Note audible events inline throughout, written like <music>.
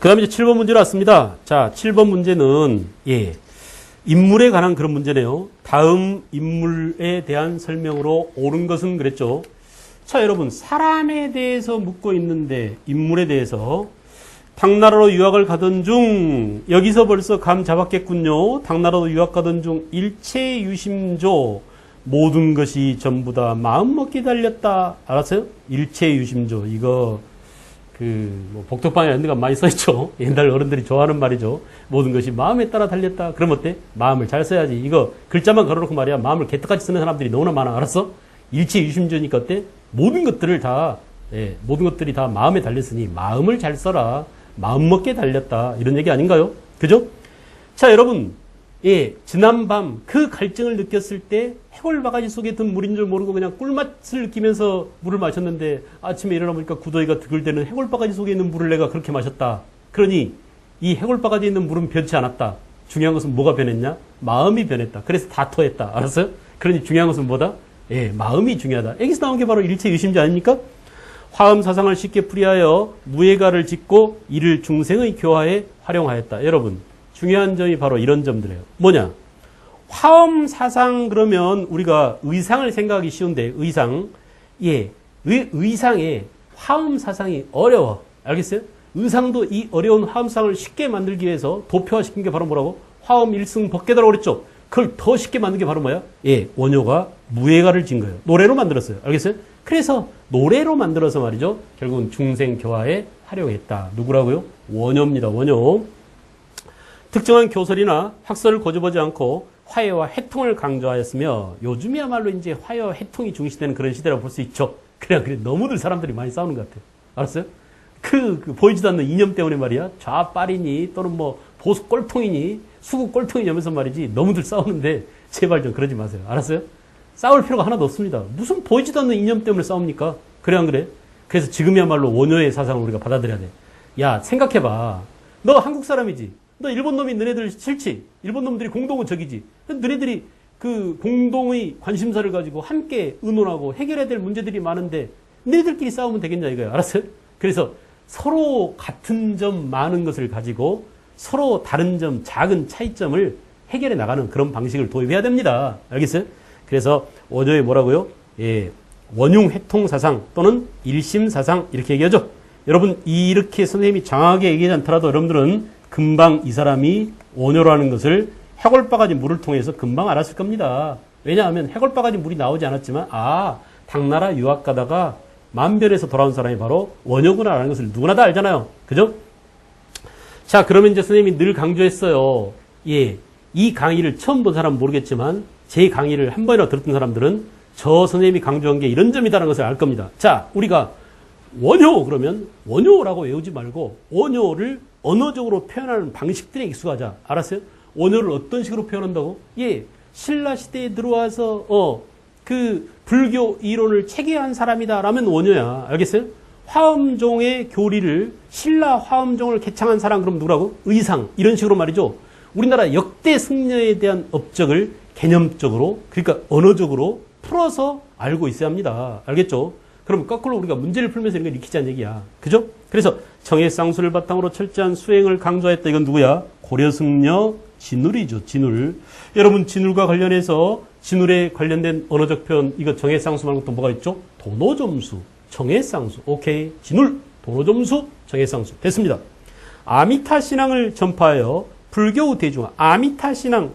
그 다음에 이제 7번 문제로 왔습니다. 자, 7번 문제는, 예, 인물에 관한 그런 문제네요. 다음 인물에 대한 설명으로 옳은 것은 그랬죠. 자, 여러분, 사람에 대해서 묻고 있는데, 인물에 대해서, 당나라로 유학을 가던 중, 여기서 벌써 감 잡았겠군요. 당나라로 유학 가던 중, 일체 유심조, 모든 것이 전부 다 마음먹기 달렸다. 알았어요? 일체 유심조. 이거, 그, 뭐, 복덕방에 이런 데가 많이 써있죠. <laughs> 옛날 어른들이 좋아하는 말이죠. 모든 것이 마음에 따라 달렸다. 그럼 어때? 마음을 잘 써야지. 이거 글자만 걸어놓고 말이야. 마음을 개떡같이 쓰는 사람들이 너무나 많아. 알았어? 일체 유심조니까 어때? 모든 것들을 다, 예, 모든 것들이 다 마음에 달렸으니 마음을 잘 써라. 마음먹게 달렸다. 이런 얘기 아닌가요? 그죠? 자, 여러분. 예, 지난밤 그 갈증을 느꼈을 때 해골 바가지 속에 든 물인 줄 모르고 그냥 꿀맛을 느끼면서 물을 마셨는데 아침에 일어나 보니까 구더기가 드글대는 해골 바가지 속에 있는 물을 내가 그렇게 마셨다. 그러니 이 해골 바가지에 있는 물은 변치 않았다. 중요한 것은 뭐가 변했냐? 마음이 변했다. 그래서 다 토했다. 알았어요? 그러니 중요한 것은 뭐다? 예, 마음이 중요하다. 여기서 나온 게 바로 일체 유심지 아닙니까? 화음 사상을 쉽게 풀이하여 무예가를 짓고 이를 중생의 교화에 활용하였다. 여러분, 중요한 점이 바로 이런 점들이에요. 뭐냐? 화엄 사상 그러면 우리가 의상을 생각하기 쉬운데 의상 예 의, 의상에 화엄 사상이 어려워 알겠어요? 의상도 이 어려운 화엄상을 쉽게 만들기 위해서 도표화시킨 게 바로 뭐라고? 화엄 일승 법계다라고 그랬죠. 그걸 더 쉽게 만든 게 바로 뭐야? 예, 원효가 무예가를 진 거예요. 노래로 만들었어요. 알겠어요? 그래서 노래로 만들어서 말이죠. 결국은 중생 교화에 활용했다. 누구라고요? 원효입니다. 원효. 특정한 교설이나 학설을 고집하지 않고 화해와 해통을 강조하였으며 요즘이야말로 이제 화해와 해통이 중시되는 그런 시대라고 볼 수 있죠. 그래, 그래. 너무들 사람들이 많이 싸우는 것 같아요. 알았어요? 그, 그 보이지도 않는 이념 때문에 말이야. 좌빨이니 또는 뭐 보수 꼴통이니 수구 꼴통이냐면서 말이지. 너무들 싸우는데 제발 좀 그러지 마세요. 알았어요? 싸울 필요가 하나도 없습니다. 무슨 보이지도 않는 이념 때문에 싸웁니까? 그래 안 그래? 그래서 지금이야말로 원효의 사상을 우리가 받아들여야 돼. 야, 생각해봐. 너 한국 사람이지. 너 일본 놈이 너네들 싫지? 일본 놈들이 공동은 적이지. 너네들이 그 공동의 관심사를 가지고 함께 의논하고 해결해야 될 문제들이 많은데 너네들끼리 싸우면 되겠냐 이거야. 알았어요? 그래서 서로 같은 점 많은 것을 가지고 서로 다른 점 작은 차이점을 해결해 나가는 그런 방식을 도입해야 됩니다. 알겠어요? 그래서 원조에 뭐라고요? 예, 원흉 회통 사상 또는 일심 사상 이렇게 얘기하죠. 여러분 이렇게 선생님이 장하게 얘기하지 않더라도 여러분들은 금방 이 사람이 원효라는 것을 해골바가지 물을 통해서 금방 알았을 겁니다. 왜냐하면 해골바가지 물이 나오지 않았지만 아 당나라 유학 가다가 만별에서 돌아온 사람이 바로 원효구나라는 것을 누구나 다 알잖아요. 그죠? 자 그러면 이제 선생님이 늘 강조했어요. 예, 이 강의를 처음 본 사람은 모르겠지만 제 강의를 한 번이나 들었던 사람들은 저 선생님이 강조한 게 이런 점이다라는 것을 알 겁니다. 자 우리가 원효 그러면 원효라고 외우지 말고 원효를 언어적으로 표현하는 방식들에 익숙하자. 알았어요? 원효를 어떤 식으로 표현한다고? 예, 신라 시대에 들어와서 어 그 불교 이론을 체계한 사람이다라면 원효야. 알겠어요? 화엄종의 교리를 신라 화엄종을 개창한 사람 그럼 누구라고? 의상 이런 식으로 말이죠. 우리나라 역대 승려에 대한 업적을 개념적으로 그러니까 언어적으로 풀어서 알고 있어야 합니다. 알겠죠? 그럼 거꾸로 우리가 문제를 풀면서 이런 걸 익히자는 얘기야. 그죠? 그래서 정해쌍수를 바탕으로 철저한 수행을 강조했다. 이건 누구야? 고려승려 진울이죠. 진울. 여러분 진울과 관련해서 진울에 관련된 언어적 표현 이거 정해쌍수 말고 또 뭐가 있죠? 도노점수, 정해쌍수. 오케이. 진울, 도노점수, 정해쌍수. 됐습니다. 아미타 신앙을 전파하여 불교 대중화. 아미타 신앙,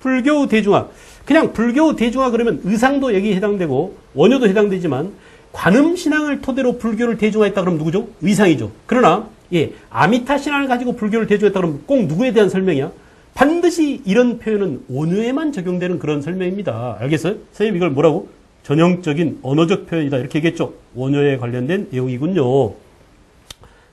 불교 대중화. 그냥 불교 대중화 그러면 의상도 여기 해당되고 원효도 해당되지만 관음 신앙을 토대로 불교를 대중화했다 그러면 누구죠? 의상이죠. 그러나 예, 아미타 신앙을 가지고 불교를 대중했다 그러면 꼭 누구에 대한 설명이야? 반드시 이런 표현은 원효에만 적용되는 그런 설명입니다. 알겠어요? 선생님 이걸 뭐라고? 전형적인 언어적 표현이다 이렇게 얘기했죠. 원효에 관련된 내용이군요.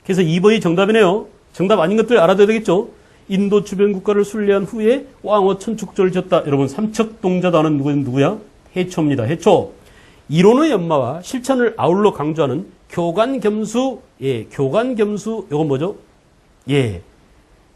그래서 2번이 정답이네요. 정답 아닌 것들 알아둬야 되겠죠. 인도 주변 국가를 순례한 후에 왕어 천축절을 지었다. 여러분 삼척동자단은 누구, 누구야? 해초입니다. 해초. 이론의 연마와 실천을 아울러 강조하는 교관 겸수, 예, 교관 겸수, 요건 뭐죠? 예,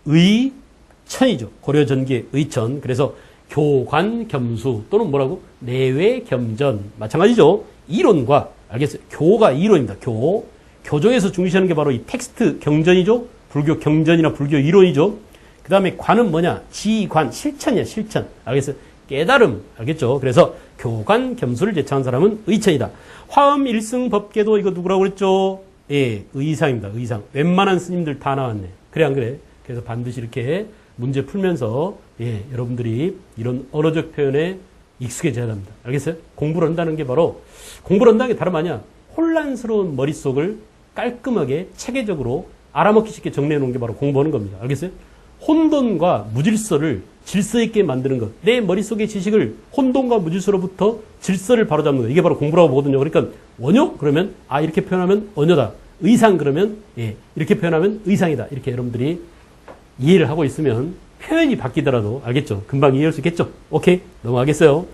의천이죠. 고려전기 의천. 그래서 교관 겸수 또는 뭐라고? 내외 겸전. 마찬가지죠. 이론과, 알겠어요? 교가 이론입니다. 교. 교정에서 중시하는 게 바로 이 텍스트 경전이죠. 불교 경전이나 불교 이론이죠. 그 다음에 관은 뭐냐? 지관, 실천이야, 실천. 알겠어요? 깨달음. 알겠죠? 그래서 교관, 겸수를 제창한 사람은 의천이다. 화음 일승 법계도 이거 누구라고 그랬죠? 예, 의상입니다. 의상. 웬만한 스님들 다 나왔네. 그래, 안 그래? 그래서 반드시 이렇게 문제 풀면서, 예, 여러분들이 이런 언어적 표현에 익숙해져야 합니다. 알겠어요? 공부를 한다는 게 바로, 공부를 한다는 게 다름 아니야. 혼란스러운 머릿속을 깔끔하게, 체계적으로 알아먹기 쉽게 정리해 놓은 게 바로 공부하는 겁니다. 알겠어요? 혼돈과 무질서를 질서 있게 만드는 것. 내 머릿속의 지식을 혼돈과 무질서로부터 질서를 바로잡는 것. 이게 바로 공부라고 보거든요. 그러니까 원효? 그러면 아 이렇게 표현하면 원효다. 의상 그러면 예 이렇게 표현하면 의상이다. 이렇게 여러분들이 이해를 하고 있으면 표현이 바뀌더라도 알겠죠? 금방 이해할 수 있겠죠? 오케이 넘어가겠어요.